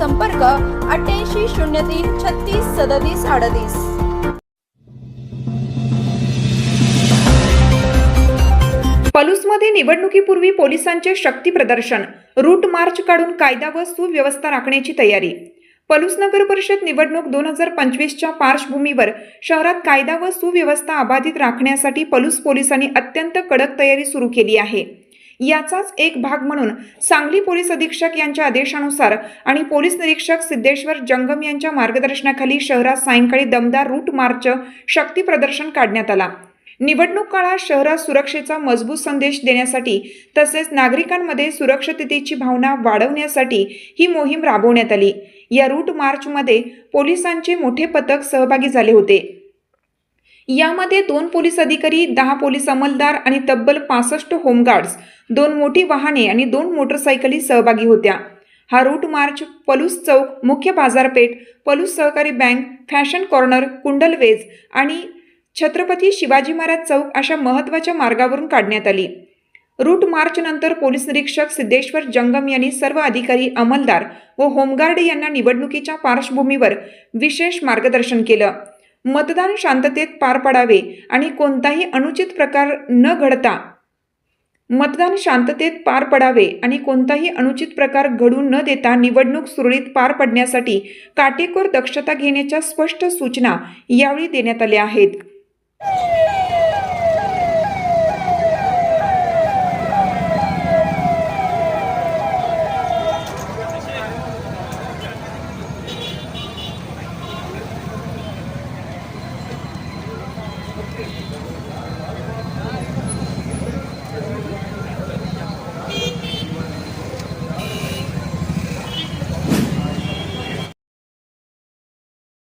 संपर्क अठ्ठ्याऐंशी शून्य तीन छत्तीस सदतीस अडतीस. पलूसमध्ये निवडणुकीपूर्वी पोलिसांचे शक्ती प्रदर्शन रूट मार्च काढून कायदा व सुव्यवस्था राखण्याची तयारी. पलूस नगर परिषद निवडणूक दोन हजार पंचवीसच्या पार्श्वभूमीवर शहरात कायदा व सुव्यवस्था अबाधित राखण्यासाठी पलूस पोलिसांनी अत्यंत कडक तयारी सुरू केली आहे. याचाच एक भाग म्हणून सांगली पोलीस अधीक्षक यांच्या आदेशानुसार आणि पोलीस निरीक्षक सिद्धेश्वर जंगम यांच्या मार्गदर्शनाखाली शहरात सायंकाळी दमदार रूट मार्च शक्ती प्रदर्शन काढण्यात आला. निवडणूक काळात शहरात सुरक्षेचा मजबूत संदेश देण्यासाठी तसेच नागरिकांमध्ये सुरक्षिततेची भावना वाढवण्यासाठी ही मोहीम राबवण्यात आली. या रूट मार्चमध्ये पोलिसांचे मोठे पथक सहभागी झाले होते. यामध्ये दोन पोलीस अधिकारी दहा पोलीस अंमलदार आणि तब्बल पासष्ट होमगार्ड्स दोन मोठी वाहने आणि दोन मोटरसायकली सहभागी होत्या. हा रूट मार्च पलूस चौक मुख्य बाजारपेठ पलूस सहकारी बँक फॅशन कॉर्नर कुंडलवेज आणि छत्रपती शिवाजी महाराज चौक अशा महत्त्वाच्या मार्गावरून काढण्यात आली. रूट मार्चनंतर पोलीस निरीक्षक सिद्धेश्वर जंगम यांनी सर्व अधिकारी अंमलदार व होमगार्ड यांना निवडणुकीच्या पार्श्वभूमीवर विशेष मार्गदर्शन केलं. मतदान शांततेत पार पडावे आणि कोणताही अनुचित प्रकार न घडता मतदान शांततेत पार पडावे आणि कोणताही अनुचित प्रकार घडू न देता निवडणूक सुरळीत पार पडण्यासाठी काटेकोर दक्षता घेण्याच्या स्पष्ट सूचना यावेळी देण्यात आल्या आहेत.